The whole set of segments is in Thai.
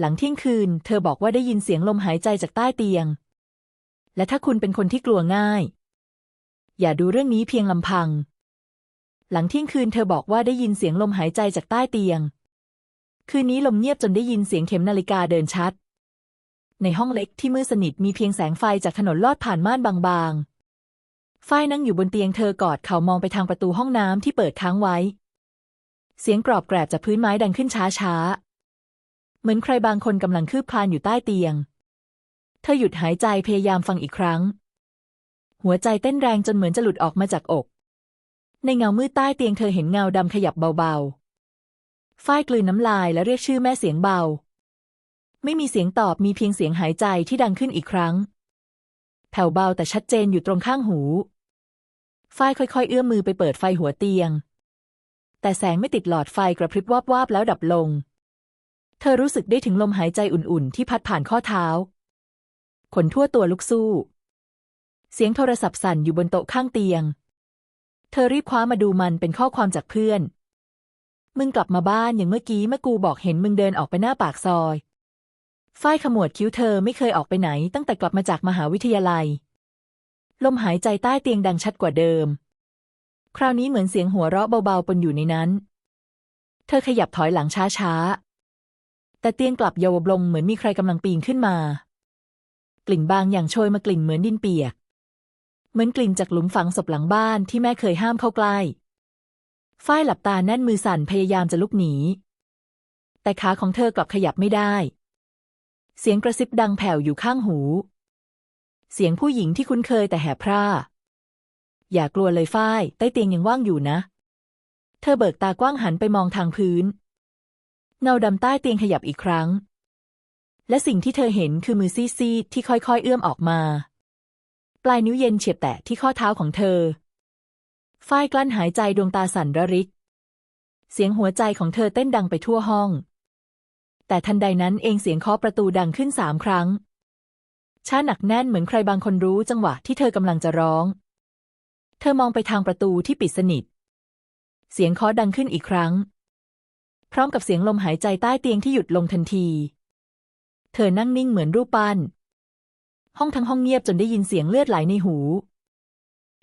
หลังเที่ยงคืน เธอบอกว่าได้ยินเสียงลมหายใจจากใต้เตียง และถ้าคุณเป็นคนที่กลัวง่าย อย่าดูเรื่องนี้เพียงลำพัง หลังเที่ยงคืน เธอบอกว่าได้ยินเสียงลมหายใจจากใต้เตียง คืนนี้ลมเงียบจนได้ยินเสียงเข็มนาฬิกาเดินชัด ในห้องเล็กที่มืดสนิทมีเพียงแสงไฟจากถนนลอดผ่านม่านบางๆ ฝ้ายนั่งอยู่บนเตียงเธอกอดเข่ามองไปทางประตูห้องน้ำที่เปิดค้างไว้ เสียงกรอบแกรบจากพื้นไม้ดังขึ้นช้าๆ เหมือนใครบางคนกำลังคืบคลานอยู่ใต้เตียง เธอหยุดหายใจพยายามฟังอีกครั้ง หัวใจเต้นแรงจนเหมือนจะหลุดออกมาจากอก ในเงามืดใต้เตียงเธอเห็นเงาดำขยับเบาๆ ฝ้ายกลืนน้ำลายและเรียกชื่อแม่เสียงเบา ไม่มีเสียงตอบมีเพียงเสียงหายใจที่ดังขึ้นอีกครั้ง แผ่วเบาแต่ชัดเจนอยู่ตรงข้างหูฝ้ายค่อยๆ เอื้อมมือไปเปิดไฟหัวเตียง แต่แสงไม่ติดหลอดไฟกระพริบวาบวาบๆแล้วดับลง เธอรู้สึกได้ถึงลมหายใจอุ่นๆ ที่พัดผ่านข้อเท้า ขนทั่วตัวลุกสู้ เสียงโทรศัพท์สั่นอยู่บนโต๊ะข้างเตียง เธอรีบคว้ามาดูมันเป็นข้อความจากเพื่อน มึงกลับมาบ้านอย่างเมื่อกี้แม่กูบอกเห็นมึงเดินออกไปหน้าปากซอยฝ้ายขมวดคิ้วเธอไม่เคยออกไปไหนตั้งแต่กลับมาจากมหาวิทยาลัย ลมหายใจใต้เตียงดังชัดกว่าเดิม คราวนี้เหมือนเสียงหัวเราะเบาๆปนอยู่ในนั้น เธอขยับถอยหลังช้าๆ แต่เตียงกลับเยาวบลงเหมือนมีใครกำลังปีนขึ้นมา กลิ่นบางอย่างโชยมากลิ่นเหมือนดินเปียก เหมือนกลิ่นจากหลุมฝังศพหลังบ้านที่แม่เคยห้ามเข้าใกล้ฝ้ายหลับตาแน่นมือสั่นพยายามจะลุกหนี แต่ขาของเธอกลับขยับไม่ได้ เสียงกระซิบดังแผ่วอยู่ข้างหู เสียงผู้หญิงที่คุ้นเคยแต่แหบพร่า อย่ากลัวเลยฝ้าย ใต้เตียงยังว่างอยู่นะ เธอเบิกตากว้างหันไปมองทางพื้น เงาดำใต้เตียงขยับอีกครั้ง และสิ่งที่เธอเห็นคือมือซีดๆที่ค่อยๆ เอื้อมออกมา ปลายนิ้วเย็นเฉียบแตะที่ข้อเท้าของเธอ ฝ้ายกลั้นหายใจดวงตาสั่นระริก เสียงหัวใจของเธอเต้นดังไปทั่วห้อง แต่ทันใดนั้นเองเสียงเคาะประตูดังขึ้นสามครั้งช้าหนักแน่นเหมือนใครบางคนรู้จังหวะที่เธอกำลังจะร้อง เธอมองไปทางประตูที่ปิดสนิท เสียงเคาะดังขึ้นอีกครั้ง พร้อมกับเสียงลมหายใจใต้เตียงที่หยุดลงทันที เธอนั่งนิ่งเหมือนรูปปั้น ห้องทั้งห้องเงียบจนได้ยินเสียงเลือดไหลในหู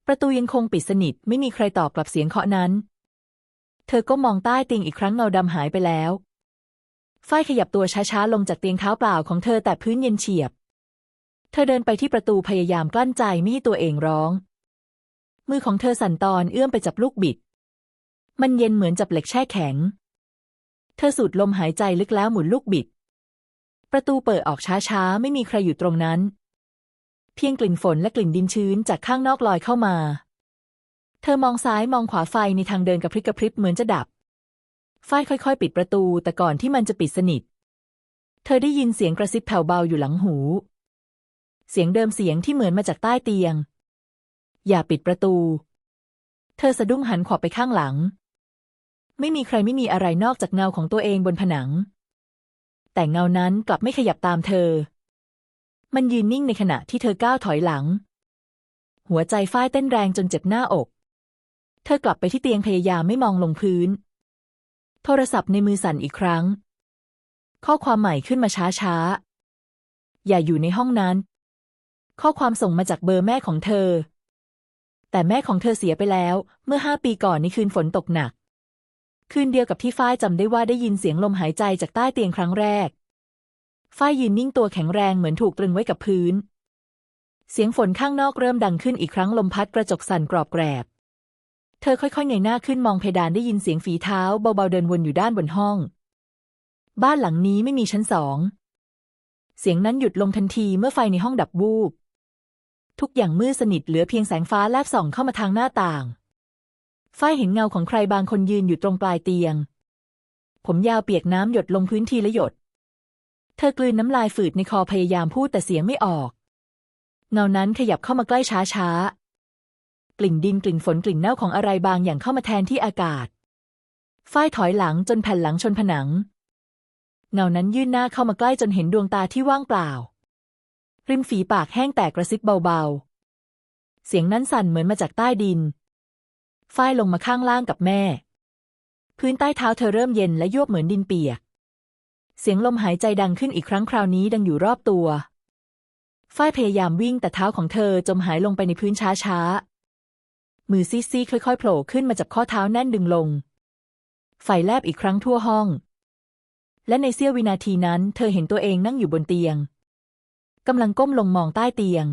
ประตูยังคงปิดสนิทไม่มีใครตอบกลับเสียงเคาะนั้น เธอก็มองใต้เตียงอีกครั้งเงาดำหายไปแล้ว ฝ้ายขยับตัวช้าๆลงจากเตียงเท้าเปล่าของเธอแต่พื้นเย็นเฉียบ เธอเดินไปที่ประตูพยายามกลั้นใจไม่ให้ตัวเองร้อง มือของเธอสั่นตอนเอื้อมไปจับลูกบิด มันเย็นเหมือนจับเหล็กแช่แข็ง เธอสูดลมหายใจลึกแล้วหมุนลูกบิด ประตูเปิดออกช้าๆ ไม่มีใครอยู่ตรงนั้น เพียงกลิ่นฝนและกลิ่นดินชื้นจากข้างนอกลอยเข้ามา เธอมองซ้ายมองขวาไฟในทางเดินกระพริบกระพริบเหมือนจะดับฝ้ายค่อยๆ ปิดประตูแต่ก่อนที่มันจะปิดสนิท เธอได้ยินเสียงกระซิบแผ่วเบาอยู่หลังหู เสียงเดิมเสียงที่เหมือนมาจากใต้เตียง อย่าปิดประตู เธอสะดุ้งหันขวับไปข้างหลัง ไม่มีใครไม่มีอะไรนอกจากเงาของตัวเองบนผนัง แต่เงานั้นกลับไม่ขยับตามเธอ มันยืนนิ่งในขณะที่เธอก้าวถอยหลัง หัวใจฝ้ายเต้นแรงจนเจ็บหน้าอก เธอกลับไปที่เตียงพยายามไม่มองลงพื้น โทรศัพท์ในมือสั่นอีกครั้ง ข้อความใหม่ขึ้นมาช้าๆอย่าอยู่ในห้องนั้น ข้อความส่งมาจากเบอร์แม่ของเธอ แต่แม่ของเธอเสียไปแล้ว เมื่อห้าปีก่อนในคืนฝนตกหนัก คืนเดียวกับที่ฝ้ายจำได้ว่าได้ยินเสียงลมหายใจจากใต้เตียงครั้งแรก ฝ้ายยืนนิ่งตัวแข็งแรงเหมือนถูกตรึงไว้กับพื้น เสียงฝนข้างนอกเริ่มดังขึ้นอีกครั้งลมพัดกระจกสั่นกรอบแกรบ เธอค่อยๆเงยหน้าขึ้นมองเพดานได้ยินเสียงฝีเท้าเบาๆเดินวนอยู่ด้านบนห้อง บ้านหลังนี้ไม่มีชั้นสอง เสียงนั้นหยุดลงทันทีเมื่อไฟในห้องดับวูบ ทุกอย่างมืดสนิทเหลือเพียงแสงฟ้าแลบส่องเข้ามาทางหน้าต่าง ฝ้ายเห็นเงาของใครบางคนยืนอยู่ตรงปลายเตียง ผมยาวเปียกน้ำหยดลงพื้นทีละหยด เธอกลืนน้ำลายฝืดในคอพยายามพูดแต่เสียงไม่ออก เงานั้นขยับเข้ามาใกล้ช้าๆ กลิ่นดินกลิ่นฝนกลิ่นเน่าของอะไรบางอย่างเข้ามาแทนที่อากาศ ฝ้ายถอยหลังจนแผ่นหลังชนผนัง เงานั้นยื่นหน้าเข้ามาใกล้จนเห็นดวงตาที่ว่างเปล่า ริมฝีปากแห้งแตกกระซิบเบาๆ เสียงนั้นสั่นเหมือนมาจากใต้ดิน ฝ้ายลงมาข้างล่างกับแม่ พื้นใต้เท้าเธอเริ่มเย็นและยวบเหมือนดินเปียก เสียงลมหายใจดังขึ้นอีกครั้งคราวนี้ดังอยู่รอบตัว ฝ้ายพยายามวิ่งแต่เท้าของเธอจมหายลงไปในพื้นช้าๆ มือซีซีค่อยๆโผล่ขึ้นมาจับข้อเท้าแน่นดึงลง ไฟแลบอีกครั้งทั่วห้อง และในเสี้ยววินาทีนั้น เธอเห็นตัวเองนั่งอยู่บนเตียงกำลังก้มลงมองใต้เตียง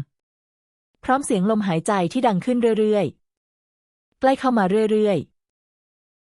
พร้อมเสียงลมหายใจที่ดังขึ้นเรื่อยๆ ใกล้เข้ามาเรื่อย